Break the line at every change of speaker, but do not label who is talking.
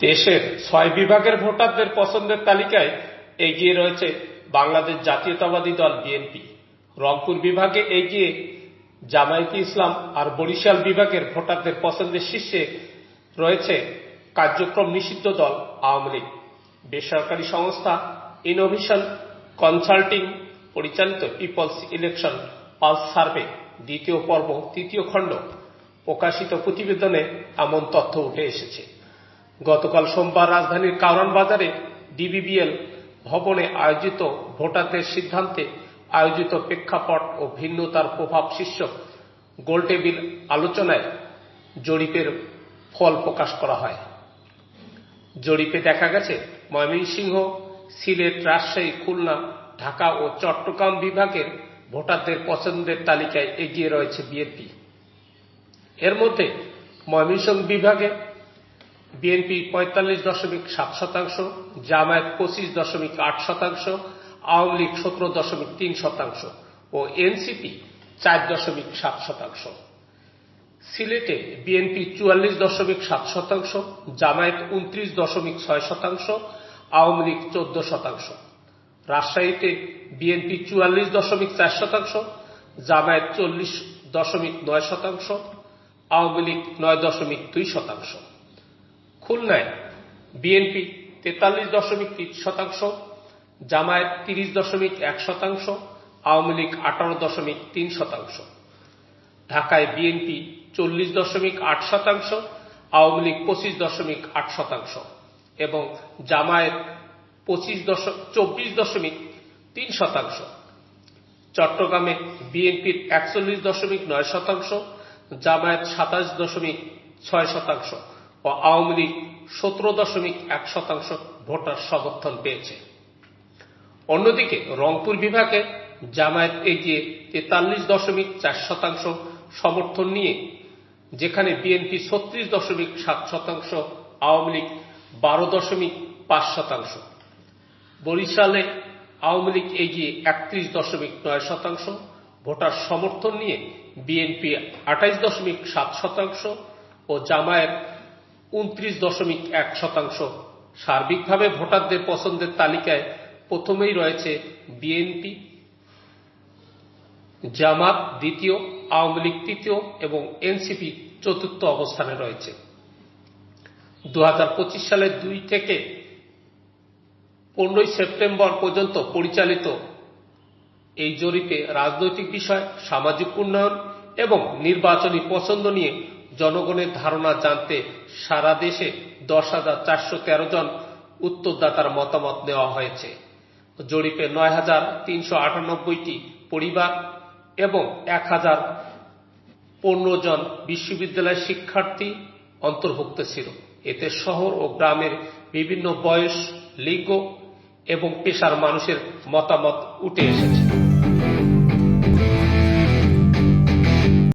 দেশের ছয় বিভাগের ভোটারদের পছন্দের তালিকায় এগিয়ে রয়েছে বাংলাদেশ জাতীয়তাবাদী দল বিএনপি। রংপুর বিভাগে এগিয়ে জামায়াতে ইসলাম আর বরিশাল বিভাগের ভোটারদের পছন্দের শীর্ষে রয়েছে কার্যক্রম নিষিদ্ধ দল আওয়ামী লীগ। বেসরকারি সংস্থা ইনোভেশন কনসাল্টিং পরিচালিত পিপলস ইলেকশন পালস সার্ভে দ্বিতীয় পর্ব, তৃতীয় খণ্ড প্রকাশিত প্রতিবেদনে এমন তথ্য উঠে এসেছে। গতকাল সোমবার রাজধানীর কারণ বাজারে ডিবিবিএল ভবনে আয়োজিত ভোটারদের সিদ্ধান্তে আয়োজিত প্রেক্ষাপট ও ভিন্নতার প্রভাব শীর্ষক গোলটেবিল আলোচনায় জরিপের ফল প্রকাশ করা হয়। জরিপে দেখা গেছে, ময়মনসিংহ, সিলেট, রাজশাহী, খুলনা, ঢাকা ও চট্টগ্রাম বিভাগের ভোটারদের পছন্দের তালিকায় এগিয়ে রয়েছে বিএনপি। এর মধ্যে ময়মনসিংহ বিভাগে বিএনপি পঁয়তাল্লিশ দশমিক সাত শতাংশ, জামায়াত পঁচিশ দশমিক আট শতাংশ, আওয়ামী লীগ সতেরো দশমিক তিন শতাংশ ও এনসিপি চার দশমিক সাত শতাংশ। সিলেটে বিএনপি চুয়াল্লিশ দশমিক সাত শতাংশ, জামায়াত উনত্রিশ দশমিক ছয় শতাংশ, আওয়ামী লীগ চোদ্দ শতাংশ। রাজশাহীতে বিএনপি চুয়াল্লিশ দশমিক চার শতাংশ, জামায়াত চল্লিশ দশমিক নয় শতাংশ, আওয়ামী লীগ নয় দশমিক দুই শতাংশ। খুলনায় বিএনপি তেতাল্লিশ দশমিক তিন শতাংশ, জামায়াত তিরিশ দশমিক এক শতাংশ, আওয়ামী লীগ আঠারো দশমিক তিন শতাংশ। ঢাকায় বিএনপি চল্লিশ দশমিক আট শতাংশ, আওয়ামী লীগ পঁচিশ দশমিক আট শতাংশ এবং জামায়াত পঁচিশ দশ চব্বিশ দশমিক তিন শতাংশ। চট্টগ্রামে বিএনপির একচল্লিশ দশমিক নয় শতাংশ, জামায়াত সাতাশ দশমিক ছয় শতাংশ। ও আওয়ামী লীগ সতেরো দশমিক এক শতাংশ ভোটার সমর্থন পেয়েছে। অন্যদিকে রংপুর বিভাগে জামায়াত এগিয়ে তেতাল্লিশ দশমিক চার শতাংশ সমর্থন নিয়ে, যেখানে বিএনপি ছত্রিশ দশমিক সাত শতাংশ, আওয়ামী লীগ বারো দশমিক পাঁচ শতাংশ। বরিশালে আওয়ামী লীগ এগিয়ে একত্রিশ দশমিক নয় শতাংশ ভোটার সমর্থন নিয়ে বিএনপি আঠাইশ দশমিক সাত শতাংশ ও জামায়াত উনত্রিশ দশমিক এক শতাংশ। সার্বিকভাবে ভোটারদের পছন্দের তালিকায় প্রথমেই রয়েছে বিএনপি, জামাত দ্বিতীয়, আওয়ামী লীগ তৃতীয় এবং এনসিপি চতুর্থ অবস্থানে রয়েছে। দু সালের দুই থেকে পনেরোই সেপ্টেম্বর পর্যন্ত পরিচালিত এই জরিপে রাজনৈতিক বিষয়, সামাজিক উন্নয়ন এবং নির্বাচনী পছন্দ নিয়ে জনগণের ধারণা জানতে সারা দেশে দশ হাজার চারশো তেরো জন উত্তরদাতার মতামত নেওয়া হয়েছে। জরিপে নয় হাজার তিনশো আটানব্বইটি পরিবার এবং এক হাজার পনেরো জন বিশ্ববিদ্যালয়ের শিক্ষার্থী অন্তর্ভুক্ত ছিল। এতে শহর ও গ্রামের বিভিন্ন বয়স, লিঙ্গ এবং পেশার মানুষের মতামত উঠে এসেছে।